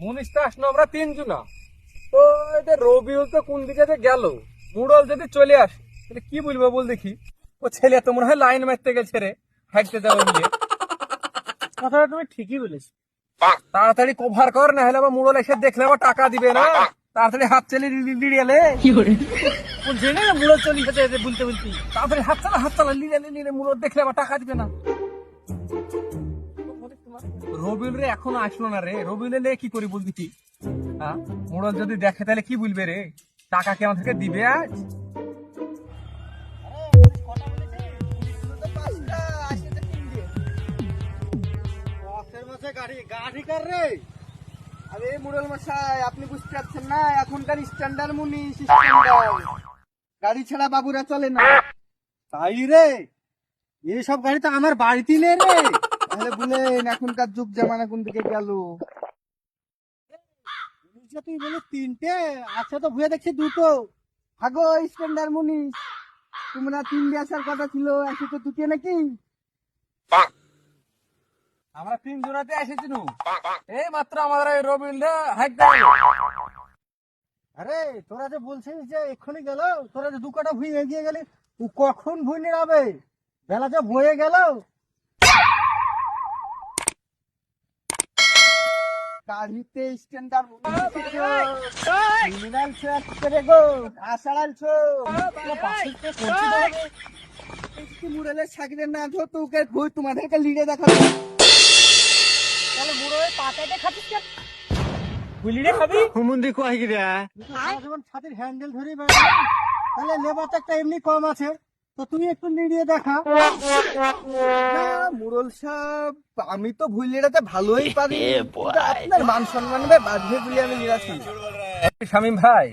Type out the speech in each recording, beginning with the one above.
Police তো আসলো আমরা তিনজনা। তো এটা রবিউল তো কোন দিকে যে গেল? মুড়ল যদি চলে আসে তাহলে কি বলব বল দেখি? ও ছেলে তো মনে হয় লাইন মারতে গেছে রে হাঁটতে যাব নিয়ে কথাটা তুমি ঠিকই বলেছ। তাড়াতাড়ি কভার কর না হলে আবার মুড়ল এসে দেখলে আবার টাকা দিবে না। তাড়াতাড়ি হাত চালিয়ে লিড়িয়ালে বলছে না মুড়ো চলি যেতে বলতে বলতে। তাড়াতাড়ি হাত চালা হাত চালা লিড়িয়ালে লিড়ে মুড়ল দেখলে আবার টাকা দিবে না। রবিউল রে এখনও আসলো না রে। রবিউল এলে কি করি বলবি কি হ্যাঁ? মুড়ল যদি দেখে তাহলে কি বলবে রে? টাকা কি আমাদেরকে দিবে আজ? গাড়ি কার রে। আরে মশাই, আপনি বুঝতে পারছেন না, এখনকার স্ট্যান্ডার্ড স্ট্যান্ডার্ড গাড়ি ছাড়া বাবুরা চলে না। তাই রে এইসব গাড়ি তো আমার বাড়িতে নেই রে। তাহলে বলেন এখনকার যুগ জামানা কোন দিকে গেল? তুই বলে তিনটে? আচ্ছা তো ভুয়ে দেখছি দুটো। হাগো স্ট্যান্ডার্ড মুনিশ। তোমরা তিনটে আসার কথা ছিল তো দুটো নাকি? আমরা তিন জোড়াতে এসেছি নু। এই মাত্র আমাদের এই রবিউল রে আরে তোরা যে বলছিস যে এক্ষুনি গেল তোরা যে দু কাটা ভুই এগিয়ে গেলি ও কখন ভুই নিরাবে বেলা যে বয়ে গেল। গাড়িতে স্ট্যান্ডার্ড ক্রিমিনাল করে গো আসাড়ালছো মুরালের সাকিরের না ধো তোকে তোমাদেরকে লিডে দেখাবো। তাহলে মুড়ো পাতাতে খাচ্ছিস কেন? রে খাবি। গিরা ছাতির হ্যান্ডেল ধরে তাহলে লেবার তো একটা এমনি কম আছে। তো তুমি একটু নিড়িয়ে দেখা। মুরল সাহেব আমি তো ভুল লিড়াতে ভালোই পারি। আপনার মান সম্মান বাঁধবে বলে আমি শামিম ভাই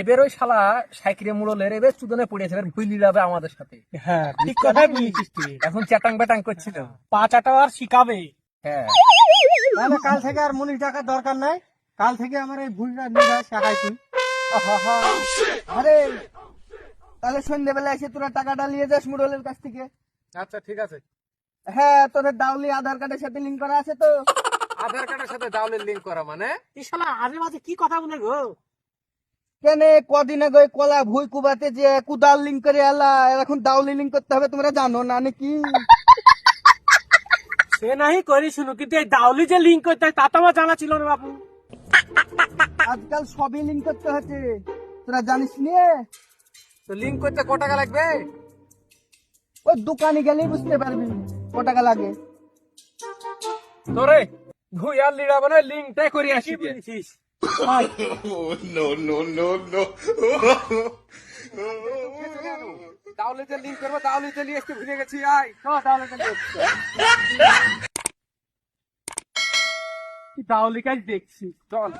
এবার ওই শালা সাইকেলে মুড়লের এবার চুদনে পড়েছে এবার ভুল যাবে আমাদের সাথে। হ্যাঁ ঠিক কথাই বলেছিস তুই। এখন চ্যাটাং ব্যাটাং করছিল। পাঁচাটা আর শিখাবে। হ্যাঁ। তাহলে কাল থেকে আর মুনিশ টাকার দরকার নাই। কাল থেকে আমার এই ভুলটা নিয়ে শাখাই তুই। আরে তাহলে সন্ধ্যেবেলা এসে তোরা টাকাটা নিয়ে যাস মুরলের কাছ থেকে। আচ্ছা ঠিক আছে। হ্যাঁ তোদের ডাউলি আধার কার্ডের সাথে লিঙ্ক করা আছে তো। আধার কার্ডের সাথে ডাউলের লিঙ্ক করা মানে? এই শালা আজে মাঝে কি কথা বলে গো? কেনে কদিন আগে কলা ভুই কুবাতে যে কুদাল লিঙ্ক করে এলা এখন ডাউলি লিঙ্ক করতে হবে তোমরা জানো না নাকি? সে নাহি করি শুনো কিন্তু এই দাউলি যে লিঙ্ক করতে হয় তা তো আমার জানা ছিল না বাবু আজকাল সবই লিঙ্ক করতে হচ্ছে। তোরা জানিস নিয়ে তো লিঙ্ক করতে ক টাকা লাগবে? ওই দোকানে গেলেই বুঝতে পারবি ক টাকা লাগে। তোরে ভুই আর লিড়াবো না লিঙ্কটাই করে আসি কি বলেছিস? তাহলে যে লিঙ্ক করব তাহলে যে নিয়ে আসতে ভুলে গেছি আয়। তাহলে তো দেখছি। কাজ দেখছি চল।